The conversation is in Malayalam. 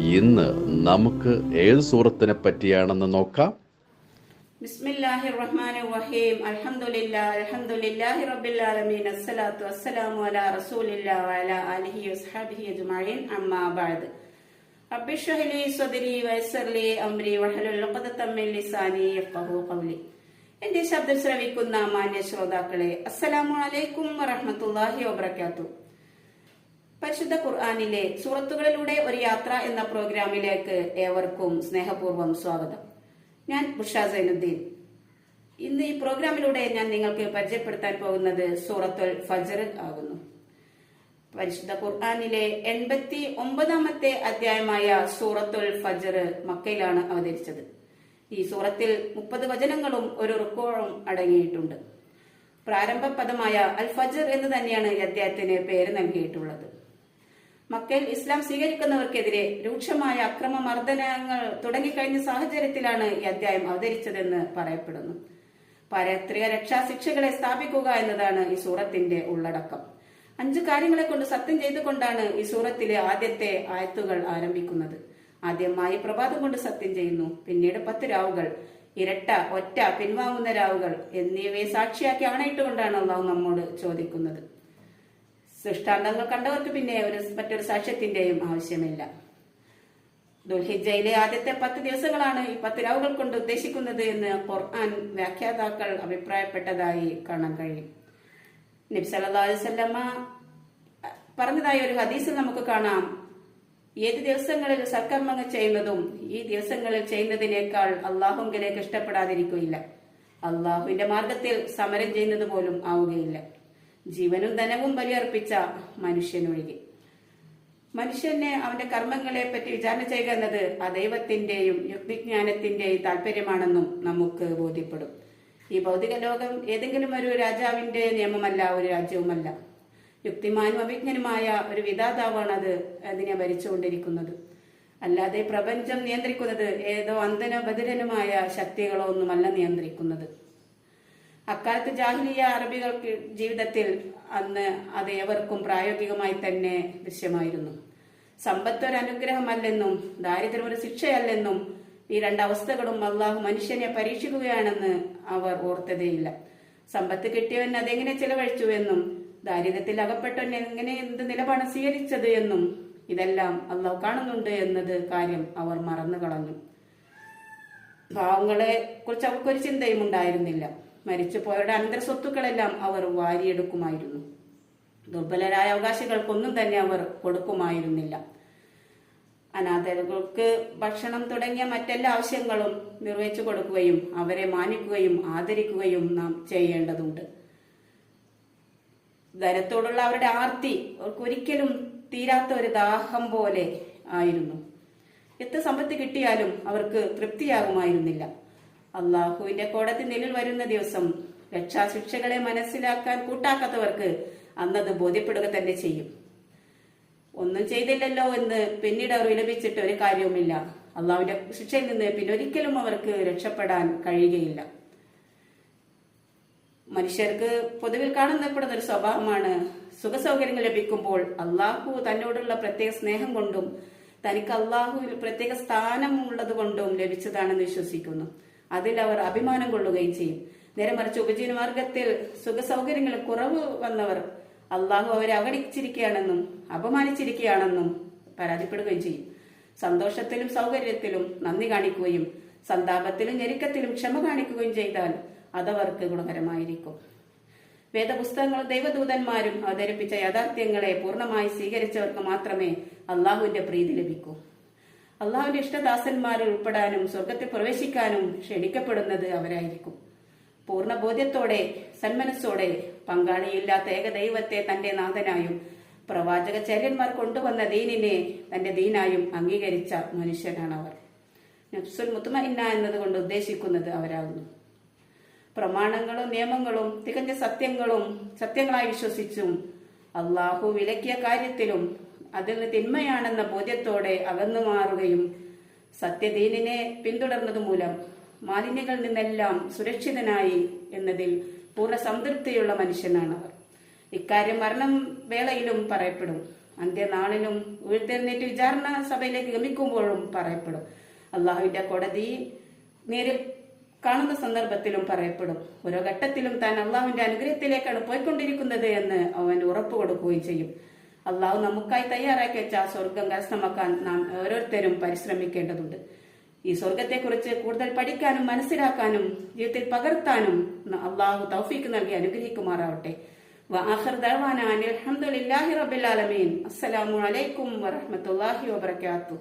ഇന്ന് നമുക്ക് ഏത് സൂറത്തിനെ പറ്റിയാണെന്ന് നോക്കാം? ബിസ്മില്ലാഹി റഹ്മാൻ റഹീം അൽഹംദുലില്ലാ അൽഹംദുലില്ലാഹി റബ്ബിൽ ആലമീൻ. അസ്സലാത്തു വസ്സലാമു അലാ റസൂലില്ലാ വഅലാ ആലിഹി വസ്ഹബിഹി അജ്മഈൻ. അമ്മാ ബഅദ്. റബ്ബി ഇശ്റഹ് ലി സ്വദ്രി വയസ്സിർ ലി അംരി വഹലുൽ ഉഖ്ദതം മിൻ ലിസാനി യഫ്ഖഹു ഖൗലി. എന്റെ ശബ്ദം ശ്രവിക്കുന്ന മാന്യ ശ്രോതാക്കളെ അസ്സലാമു അലൈക്കും വറഹ്മത്തുള്ളാഹി വബറകാതുഹു. പരിശുദ്ധ ഖുർആാനിലെ സുഹൃത്തുക്കളിലൂടെ ഒരു യാത്ര എന്ന പ്രോഗ്രാമിലേക്ക് ഏവർക്കും സ്നേഹപൂർവം സ്വാഗതം. ഞാൻ ബുഷ സൈനുദ്ദീൻ. ഇന്ന് ഈ പ്രോഗ്രാമിലൂടെ ഞാൻ നിങ്ങൾക്ക് പരിചയപ്പെടുത്താൻ പോകുന്നത് സൂറത്തുൽ ഫജർ ആകുന്നു. പരിശുദ്ധ ഖുർആാനിലെ എൺപത്തി ഒമ്പതാമത്തെ അധ്യായമായ സൂറത്തുൽ ഫജർ മക്കയിലാണ് അവതരിച്ചത്. ഈ സൂറത്തിൽ മുപ്പത് വചനങ്ങളും ഒരു റുക്കോഴും അടങ്ങിയിട്ടുണ്ട്. പ്രാരംഭ പദമായ അൽ ഫജർ എന്ന് തന്നെയാണ് ഈ അധ്യായത്തിന് പേര് നൽകിയിട്ടുള്ളത്. മക്കയിൽ ഇസ്ലാം സ്വീകരിക്കുന്നവർക്കെതിരെ രൂക്ഷമായ അക്രമ മർദ്ദനങ്ങൾ തുടങ്ങിക്കഴിഞ്ഞ സാഹചര്യത്തിലാണ് ഈ അധ്യായം അവതരിച്ചതെന്ന് പറയപ്പെടുന്നു. പാരത്രിക രക്ഷാ ശിക്ഷകളെ സ്ഥാപിക്കുക എന്നതാണ് ഈ സൂറത്തിന്റെ ഉള്ളടക്കം. അഞ്ചു കാര്യങ്ങളെ കൊണ്ട് സത്യം ചെയ്തുകൊണ്ടാണ് ഈ സൂറത്തിലെ ആദ്യത്തെ ആയത്തുകൾ ആരംഭിക്കുന്നത്. ആദ്യമായി പ്രഭാതം കൊണ്ട് സത്യം ചെയ്യുന്നു പിന്നീട് പത്ത് രാവുകൾ ഇരട്ട ഒറ്റ പിൻവാങ്ങുന്ന രാവുകൾ എന്നിവയെ സാക്ഷിയാക്കി ആണയിട്ടുകൊണ്ടാണ് അള്ളാഹു നമ്മോട് ചോദിക്കുന്നത്. സൃഷ്ടാന്തങ്ങൾ കണ്ടവർക്ക് പിന്നെ ഒരു മറ്റൊരു സാക്ഷ്യത്തിന്റെയും ആവശ്യമില്ല. ദുൽഹിജയിലെ ആദ്യത്തെ പത്ത് ദിവസങ്ങളാണ് ഈ പത്ത് രാവുകൾ കൊണ്ട് ഉദ്ദേശിക്കുന്നത് എന്ന് ഖുർആൻ വ്യാഖ്യാതാക്കൾ അഭിപ്രായപ്പെട്ടതായി കാണാൻ കഴിയും. നബി സല്ലല്ലാഹു അലൈഹി വസല്ലമ പറഞ്ഞതായ ഒരു ഹദീസിൽ നമുക്ക് കാണാം. ഏത് ദിവസങ്ങളിൽ സൽക്കർമ്മങ്ങൾ ചെയ്യുന്നതും ഈ ദിവസങ്ങളിൽ ചെയ്യുന്നതിനേക്കാൾ അള്ളാഹുങ്കിലേക്ക് ഇഷ്ടപ്പെടാതിരിക്കുകയില്ല. അള്ളാഹുവിന്റെ മാർഗത്തിൽ സമരം ചെയ്യുന്നത് പോലും ആവുകയില്ല. ജീവനും ധനവും ബലിയർപ്പിച്ച മനുഷ്യനൊഴികെ. മനുഷ്യനെ അവന്റെ കർമ്മങ്ങളെ പറ്റി വിചാരണ ചെയ്യുക എന്നത് ആ ദൈവത്തിന്റെയും യുക്തിജ്ഞാനത്തിന്റെയും താല്പര്യമാണെന്നും നമുക്ക് ബോധ്യപ്പെടും. ഈ ഭൗതിക ലോകം ഏതെങ്കിലും ഒരു രാജാവിന്റെ നിയമമല്ല ഒരു രാജ്യവുമല്ല. യുക്തിമാനും അഭിജ്ഞനുമായ ഒരു വിധാതാവാണ് അത് അതിനെ ഭരിച്ചുകൊണ്ടിരിക്കുന്നത്. അല്ലാതെ പ്രപഞ്ചം നിയന്ത്രിക്കുന്നത് ഏതോ അന്തനോ ബദിരനുമായ ശക്തികളോ ഒന്നുമല്ല നിയന്ത്രിക്കുന്നത്. അക്കാലത്ത് ജാഹിലിയ അറബികൾക്ക് ജീവിതത്തിൽ അന്ന് അത് ഏവർക്കും പ്രായോഗികമായി തന്നെ ദൃശ്യമായിരുന്നു. സമ്പത്ത് ഒരു അനുഗ്രഹമല്ലെന്നും ദാരിദ്ര്യം ഒരു ശിക്ഷയല്ലെന്നും ഈ രണ്ടവസ്ഥകളും അള്ളാഹു മനുഷ്യനെ പരീക്ഷിക്കുകയാണെന്ന് അവർ ഓർത്തതേയില്ല. സമ്പത്ത് കിട്ടിയവൻ അതെങ്ങനെ ചെലവഴിച്ചു എന്നും ദാരിദ്ര്യത്തിൽ അകപ്പെട്ടവൻ എങ്ങനെ എന്ത് നിലപാട് സ്വീകരിച്ചത് എന്നും ഇതെല്ലാം അള്ളാഹു കാണുന്നുണ്ട് എന്നത് കാര്യം അവർ മറന്നു കളഞ്ഞു പാവങ്ങളെ കുറിച്ച് അവർക്കൊരു ചിന്തയും ഉണ്ടായിരുന്നില്ല മരിച്ചുപോയവരുടെ അനന്തര സ്വത്തുക്കളെല്ലാം അവർ വാരിയെടുക്കുമായിരുന്നു. ദുർബലരായ അവകാശികൾക്കൊന്നും തന്നെ അവർ കൊടുക്കുമായിരുന്നില്ല. അനാഥകൾക്ക് ഭക്ഷണം തുടങ്ങിയ മറ്റെല്ലാ ആവശ്യങ്ങളും നിർവഹിച്ചു കൊടുക്കുകയും അവരെ മാനിക്കുകയും ആദരിക്കുകയും നാം ചെയ്യേണ്ടതുണ്ട്. ധനത്തോടുള്ള അവരുടെ ആർത്തി അവർക്കൊരിക്കലും തീരാത്ത ഒരു ദാഹം പോലെ ആയിരുന്നു. എത്ര സമ്പത്ത് കിട്ടിയാലും അവർക്ക് തൃപ്തിയാകുമായിരുന്നില്ല. അള്ളാഹുവിന്റെ കോടതി നിലയിൽ വരുന്ന ദിവസം രക്ഷാശിക്ഷകളെ മനസ്സിലാക്കാൻ കൂട്ടാക്കാത്തവർക്ക് അന്നത് ബോധ്യപ്പെടുക തന്നെ ചെയ്യും. ഒന്നും ചെയ്തില്ലല്ലോ എന്ന് പിന്നീട് അവർ വിലപിച്ചിട്ട് ഒരു കാര്യവുമില്ല. അള്ളാഹുവിന്റെ ശിക്ഷയിൽ നിന്ന് പിന്നൊരിക്കലും അവർക്ക് രക്ഷപ്പെടാൻ കഴിയുകയില്ല. മനുഷ്യർക്ക് പൊതുവിൽ കാണുന്നപ്പെടുന്ന ഒരു സ്വഭാവമാണ് സുഖസൗകര്യങ്ങൾ ലഭിക്കുമ്പോൾ അള്ളാഹു തന്നോടുള്ള പ്രത്യേക സ്നേഹം കൊണ്ടും തനിക്ക് അള്ളാഹുവിൽ പ്രത്യേക സ്ഥാനം ഉള്ളത് കൊണ്ടും ലഭിച്ചതാണെന്ന് വിശ്വസിക്കുന്നു. അതിൽ അവർ അഭിമാനം കൊള്ളുകയും ചെയ്യും. നേരെ മറിച്ച് ഉപജീവനമാർഗത്തിൽ സുഖസൗകര്യങ്ങൾ കുറവ് വന്നവർ അള്ളാഹു അവരെ അവഗണിച്ചിരിക്കുകയാണെന്നും അപമാനിച്ചിരിക്കുകയാണെന്നും പരാതിപ്പെടുകയും ചെയ്യും. സന്തോഷത്തിലും സൗകര്യത്തിലും നന്ദി കാണിക്കുകയും സന്താപത്തിലും ഞെരുക്കത്തിലും ക്ഷമ കാണിക്കുകയും ചെയ്താൽ അതവർക്ക് ഗുണകരമായിരിക്കും. വേദപുസ്തകങ്ങളും ദൈവദൂതന്മാരും അവതരിപ്പിച്ച യാഥാർത്ഥ്യങ്ങളെ പൂർണമായി സ്വീകരിച്ചവർക്ക് മാത്രമേ അള്ളാഹുവിന്റെ പ്രീതി ലഭിക്കൂ. അള്ളാഹുവിന്റെ ഇഷ്ടദാസന്മാരിൽ ഉൾപ്പെടാനും സ്വർഗത്തിൽ പ്രവേശിക്കാനും ക്ഷണിക്കപ്പെടുന്നത് അവരായിരിക്കും. പൂർണ ബോധ്യത്തോടെ സന്മനസ്സോടെ പങ്കാളിയില്ലാത്ത ഏകദൈവത്തെ തന്റെ നാഥനായും പ്രവാചക ചര്യന്മാർ കൊണ്ടുവന്ന ദീനിനെ തന്റെ ദീനായും അംഗീകരിച്ച മനുഷ്യനാണ് അവർ നഫ്സുൽ മുത്തുമഇന്ന എന്നതുകൊണ്ട് ഉദ്ദേശിക്കുന്നത് അവരാകുന്നു. പ്രമാണങ്ങളും നിയമങ്ങളും തികഞ്ഞ സത്യങ്ങളും സത്യങ്ങളായി വിശ്വസിച്ചും അള്ളാഹു വിലക്കിയ കാര്യത്തിലും അതിൽ തിന്മയാണെന്ന ബോധ്യത്തോടെ അകന്നു മാറുകയും സത്യദീനിനെ പിന്തുടർന്നത് മൂലം മാലിന്യങ്ങളിൽ നിന്നെല്ലാം സുരക്ഷിതനായി എന്നതിൽ പൂർണ സംതൃപ്തിയുള്ള മനുഷ്യനാണ് അവർ. ഇക്കാര്യം മരണം വേളയിലും പറയപ്പെടും. അന്ത്യനാളിലും ഉയർത്തെഴുന്നേറ്റ് വിചാരണ സഭയിലേക്ക് ഗമിക്കുമ്പോഴും പറയപ്പെടും. അള്ളാഹുവിന്റെ കോടതി നേരിൽ കാണുന്ന സന്ദർഭത്തിലും പറയപ്പെടും. ഓരോ ഘട്ടത്തിലും താൻ അള്ളാഹുവിന്റെ അനുഗ്രഹത്തിലേക്കാണ് പോയിക്കൊണ്ടിരിക്കുന്നത് എന്ന് അവൻ ഉറപ്പ് കൊടുക്കുകയും ചെയ്യും. അള്ളാഹു നമുക്കായി തയ്യാറാക്കി വെച്ച ആ സ്വർഗം കരസ്ഥമാക്കാൻ നാം ഓരോരുത്തരും പരിശ്രമിക്കേണ്ടതുണ്ട്. ഈ സ്വർഗത്തെക്കുറിച്ച് കൂടുതൽ പഠിക്കാനും മനസ്സിലാക്കാനും ജീവിതത്തിൽ പകർത്താനും അള്ളാഹു തൗഫീക്ക് നൽകി അനുഗ്രഹിക്കുമാറാവട്ടെ. അലഹമുല്ലാഹി റബിൻ അസ്സലാമു അലൈക്കും വറഹമത്തല്ലാഹി വാത്തു